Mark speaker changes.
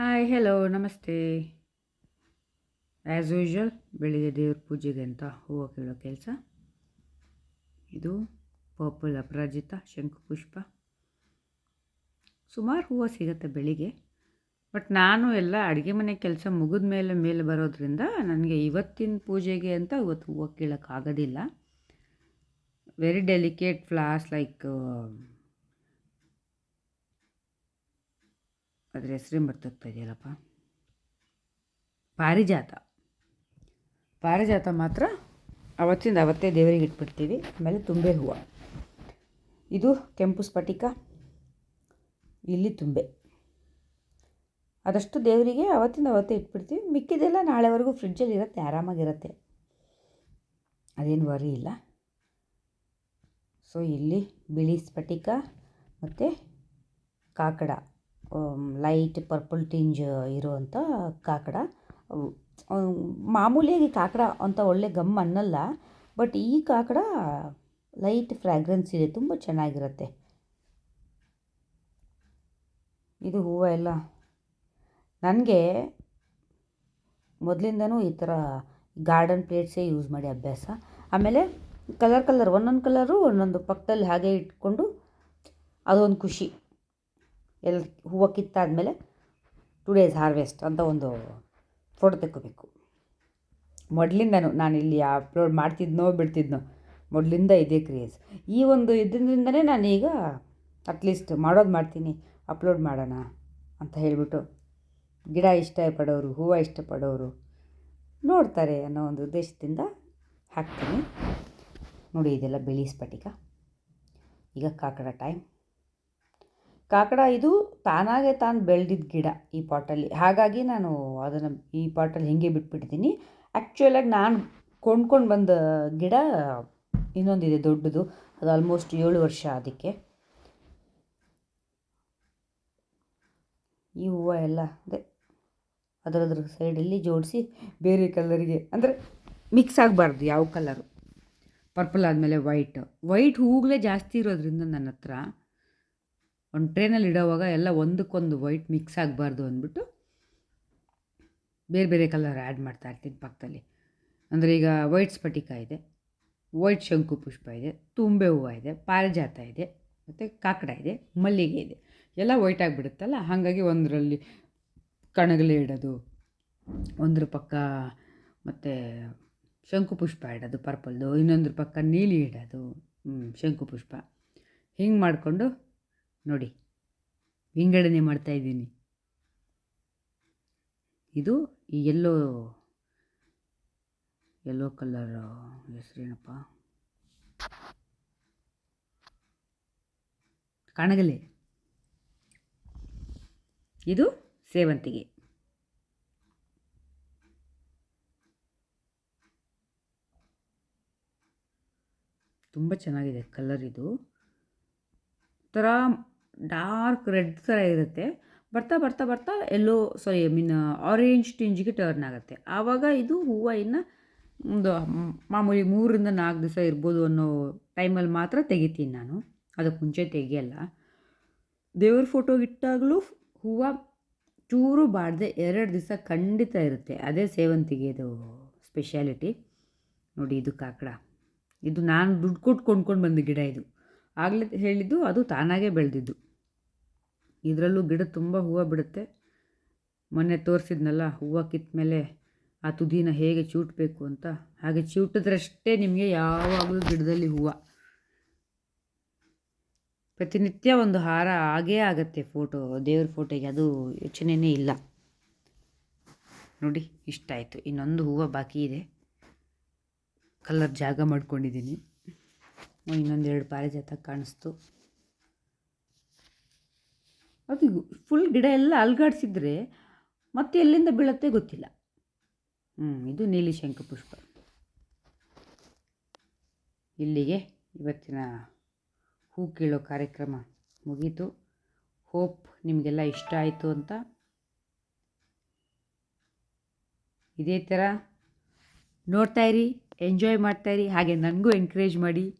Speaker 1: Hi hello ನಮಸ್ತೆ. As usual ಬೆಳಿಗ್ಗೆ ದೇವ್ರ ಪೂಜೆಗೆ ಅಂತ ಹೂವು ಕೇಳೋ ಕೆಲಸ. ಇದು ಪರ್ಪಲ್ ಅಪರಾಜಿತ ಶಂಕುಪುಷ್ಪ ಸುಮಾರು ಹೂವು ಸಿಗುತ್ತೆ ಬೆಳಿಗ್ಗೆ ಬಟ್ ನಾನು ಎಲ್ಲ ಅಡುಗೆ ಮನೆ ಕೆಲಸ ಮುಗಿದ ಮೇಲೆ ಮೇಲೆ ಬರೋದ್ರಿಂದ ನನಗೆ ಇವತ್ತಿನ ಪೂಜೆಗೆ ಅಂತ ಇವತ್ತು ಹೂವು ಕೀಳೋಕ್ಕಾಗೋದಿಲ್ಲ ವೆರಿ ಡೆಲಿಕೇಟ್ ಫ್ಲಾಸ್ ಲೈಕ್ ಅದ್ರ ಹೆಸ್ರೇನು ಬರ್ತಾಗ್ತಾ ಇದೆಯಲ್ಲಪ್ಪ? ಪಾರಿಜಾತ. ಪಾರಿಜಾತ ಮಾತ್ರ ಅವತ್ತಿಂದ ಅವತ್ತೇ ದೇವರಿಗೆ ಇಟ್ಬಿಡ್ತೀವಿ, ಆಮೇಲೆ ತುಂಬೆ ಹೂವು. ಇದು ಕೆಂಪು ಸ್ಫಟಿಕ, ಇಲ್ಲಿ ತುಂಬೆ. ಅದಷ್ಟು ದೇವರಿಗೆ ಅವತ್ತಿಂದ ಅವತ್ತೇ ಇಟ್ಬಿಡ್ತೀವಿ, ಮಿಕ್ಕಿದೆಲ್ಲ ನಾಳೆವರೆಗೂ ಫ್ರಿಡ್ಜಲ್ಲಿ ಇರುತ್ತೆ, ಆರಾಮಾಗಿರುತ್ತೆ. ಅದೇನು ವರಿ ಇಲ್ಲ. ಸೊ ಇಲ್ಲಿ ಬಿಳಿ ಸ್ಫಟಿಕ ಮತ್ತು ಕಾಕಡ. ಲೈಟ್ ಪರ್ಪಲ್ ಟಿಂಜ್ ಇರುವಂಥ ಕಾಕಡ. ಮಾಮೂಲಿಯಾಗಿ ಕಾಕಡ ಅಂತ ಒಳ್ಳೆ ಗಮ್ ಅನ್ನಲ್ಲ, ಬಟ್ ಈ ಕಾಕಡ ಲೈಟ್ ಫ್ರ್ಯಾಗ್ರೆನ್ಸ್ ಇದೆ, ತುಂಬ ಚೆನ್ನಾಗಿರುತ್ತೆ. ಇದು ಹೂವು ಎಲ್ಲ. ನನಗೆ ಮೊದಲಿಂದನೂ ಈ ಥರ ಗಾರ್ಡನ್ ಪ್ಲೇಟ್ಸೇ ಯೂಸ್ ಮಾಡಿ ಅಭ್ಯಾಸ. ಆಮೇಲೆ ಕಲರ್ ಕಲರ್, ಒಂದೊಂದು ಕಲರು ಒಂದೊಂದು ಪಕ್ಕದಲ್ಲಿ ಹಾಗೆ ಇಟ್ಕೊಂಡು ಅದೊಂದು ಖುಷಿ. ಎಲ್ಲ ಹೂವು ಕಿತ್ತಾದಮೇಲೆ ಟು ಡೇಸ್ ಹಾರ್ವೆಸ್ಟ್ ಅಂತ ಒಂದು ಫೋಟೋ ತೆಕ್ಕೋಬೇಕು. ಮೊದಲಿಂದನೂ ನಾನು ಇಲ್ಲಿ ಅಪ್ಲೋಡ್ ಮಾಡ್ತಿದ್ನೋ ಬಿಡ್ತಿದ್ನೋ, ಮೊದಲಿಂದ ಇದೇ ಕ್ರೇಜ್ ಈ ಒಂದು ಇದರಿಂದನೇ ನಾನೀಗ ಅಟ್ಲೀಸ್ಟ್ ಮಾಡೋದು ಮಾಡ್ತೀನಿ ಅಪ್ಲೋಡ್ ಮಾಡೋಣ ಅಂತ ಹೇಳಿಬಿಟ್ಟು ಗಿಡ ಇಷ್ಟಪಡೋರು, ಹೂವು ಇಷ್ಟಪಡೋರು ನೋಡ್ತಾರೆ ಅನ್ನೋ ಒಂದು ಉದ್ದೇಶದಿಂದ ಹಾಕ್ತೀನಿ. ನೋಡಿ, ಇದೆಲ್ಲ ಬಿಳಿ ಸ್ಫಟಿಕ. ಈಗ ಕಾಕಡ ಟೈಮ್ ಕಾಕಡ ಇದು ತಾನಾಗೆ ತಾನು ಬೆಳೆದಿದ್ದ ಗಿಡ ಈ ಪಾಟಲ್ಲಿ. ಹಾಗಾಗಿ ನಾನು ಅದನ್ನು ಈ ಪಾಟಲ್ಲಿ ಹೀಗೆ ಬಿಟ್ಬಿಟ್ಟಿದ್ದೀನಿ ಆ್ಯಕ್ಚುಲಾಗಿ ನಾನು ಕೊಂಡ್ಕೊಂಡು ಬಂದ ಗಿಡ ಇನ್ನೊಂದಿದೆ, ದೊಡ್ಡದು. ಅದು ಆಲ್ಮೋಸ್ಟ್ ಏಳು ವರ್ಷ ಅದಕ್ಕೆ ಈ ಹೂವು ಎಲ್ಲ ಅದೇ ಅದರದ್ರ ಸೈಡಲ್ಲಿ ಜೋಡಿಸಿ ಬೇರೆ ಕಲರಿಗೆ ಅಂದರೆ ಮಿಕ್ಸ್ ಆಗಬಾರ್ದು ಯಾವ ಕಲರು ಪರ್ಪಲ್ ಆದಮೇಲೆ ವೈಟ್ ವೈಟ್ ಹೂಗಳೇ ಜಾಸ್ತಿ ಇರೋದ್ರಿಂದ ನನ್ನ ಹತ್ರ ಒಂದು ಟ್ರೇನಲ್ಲಿ ಇಡೋವಾಗ ಎಲ್ಲ ಒಂದಕ್ಕೊಂದು ವೈಟ್ ಮಿಕ್ಸ್ ಆಗಬಾರ್ದು ಅಂದ್ಬಿಟ್ಟು ಬೇರೆ ಬೇರೆ ಕಲರ್ ಆ್ಯಡ್ ಮಾಡ್ತಾ ಇರ್ತೀನಿ ಪಕ್ಕದಲ್ಲಿ. ಅಂದರೆ ಈಗ ವೈಟ್ ಸ್ಫಟಿಕ ಇದೆ, ವೈಟ್ ಶಂಕು ಪುಷ್ಪ ಇದೆ, ತುಂಬೆ ಹೂವು ಇದೆ, ಪಾರಿಜಾತ ಇದೆ, ಮತ್ತು ಕಾಕಡ ಇದೆ, ಮಲ್ಲಿಗೆ ಇದೆ. ಎಲ್ಲ ವೈಟ್ ಆಗಿಬಿಡುತ್ತಲ್ಲ, ಹಾಗಾಗಿ ಒಂದರಲ್ಲಿ ಕಣಗಲೆ ಇಡೋದು, ಒಂದ್ರ ಪಕ್ಕ ಮತ್ತು ಶಂಕುಪುಷ್ಪ ಇಡೋದು, ಪರ್ಪಲ್ದು, ಇನ್ನೊಂದ್ರ ಪಕ್ಕ ನೀಲಿ ಇಡೋದು ಶಂಕುಪುಷ್ಪ ಹಿಂಗೆ ಮಾಡಿಕೊಂಡು ನೋಡಿ, ವಿಂಗಡಣೆ ಮಾಡ್ತಾಯಿದ್ದೀನಿ ಇದು ಈ ಎಲ್ಲೋ ಎಲ್ಲೋ ಕಲರ್ ಹೆಸರೇನಪ್ಪ? ಕಣಗಲೆ? ಇದು ಸೇವಂತಿಗೆ. ತುಂಬ ಚೆನ್ನಾಗಿದೆ ಕಲರ್ ಇದು. ಥರ ಡಾರ್ಕ್ ರೆಡ್ ಥರ ಇರುತ್ತೆ. ಬರ್ತಾ ಬರ್ತಾ ಬರ್ತಾ ಎಲ್ಲೋ, ಸಾರಿ, ಐ ಮೀನ್ ಆರೆಂಜ್ ಟಿಂಜಿಗೆ ಟರ್ನ್ ಆಗುತ್ತೆ. ಆವಾಗ ಇದು ಹೂವು ಇನ್ನು ಒಂದು ಮಾಮೂಲಿ ಮೂರರಿಂದ ನಾಲ್ಕು ದಿವಸ ಇರ್ಬೋದು ಅನ್ನೋ ಟೈಮಲ್ಲಿ ಮಾತ್ರ ತೆಗಿತೀನಿ ನಾನು. ಅದಕ್ಕೆ ಮುಂಚೆ ತೆಗಿಯಲ್ಲ. ದೇವ್ರ ಫೋಟೋ ಇಟ್ಟಾಗಲೂ ಹೂವು ಚೂರು ಬಾಡದೆ ಎರಡು ದಿವಸ ಖಂಡಿತ ಇರುತ್ತೆ. ಅದೇ ಸೇವಂತಿಗೆದು ಸ್ಪೆಷಾಲಿಟಿ ನೋಡಿ, ಇದು ಕಾಕಡ. ಇದು ನಾನು ದುಡ್ಡು ಕೊಟ್ಟು ಕೊಂಡ್ಕೊಂಡು ಬಂದ ಗಿಡ ಇದು. ಆಗಲೇ ಹೇಳಿದ್ದು ಅದು ತಾನಾಗೇ ಬೆಳೆದಿದ್ದು. ಇದರಲ್ಲೂ ಗಿಡ ತುಂಬ ಹೂವು ಬಿಡುತ್ತೆ. ಮೊನ್ನೆ ತೋರಿಸಿದ್ನಲ್ಲ, ಹೂವು ಕಿತ್ತ ಮೇಲೆ ಆ ತುದಿನ ಹೇಗೆ ಚೂಟಬೇಕು ಅಂತ. ಹಾಗೆ ಚೂಟಿದ್ರಷ್ಟೇ ನಿಮಗೆ ಯಾವಾಗಲೂ ಗಿಡದಲ್ಲಿ ಹೂವು. ಪ್ರತಿನಿತ್ಯ ಒಂದು ಹಾರ ಆಗೇ ಆಗತ್ತೆ ಫೋಟೋ, ದೇವ್ರ ಫೋಟೋಗೆ. ಅದು ಯೋಚನೆಯೇ ಇಲ್ಲ. ನೋಡಿ ಇಷ್ಟ ಆಯಿತು ಇನ್ನೊಂದು ಹೂವು ಬಾಕಿ ಇದೆ. ಕಲರ್ ಜಾಗ ಮಾಡ್ಕೊಂಡಿದ್ದೀನಿ. ಇನ್ನೊಂದೆರಡು ಪಾರಿಜಾತ ಕಾಣಿಸ್ತು. ಅದು ಫುಲ್ ಗಿಡ ಎಲ್ಲ ಅಲ್ಗಾಡಿಸಿದ್ರೆ ಮತ್ತೆ ಎಲ್ಲಿಂದ ಬೀಳತ್ತೆ ಗೊತ್ತಿಲ್ಲ. ಹ್ಞೂ ಇದು ನೀಲಿ ಪುಷ್ಪ. ಇಲ್ಲಿಗೆ ಇವತ್ತಿನ ಹೂ ಕೀಳೋ ಕಾರ್ಯಕ್ರಮ ಮುಗೀತು. ಹೋಪ್ ನಿಮಗೆಲ್ಲ ಇಷ್ಟ ಆಯಿತು ಅಂತ. ಇದೇ ಥರ ನೋಡ್ತಾಯಿರಿ ಎಂಜಾಯ್ ಮಾಡ್ತಾಯಿರಿ ಹಾಗೆ ನನಗೂ ಎನ್ಕರೇಜ್ ಮಾಡಿ.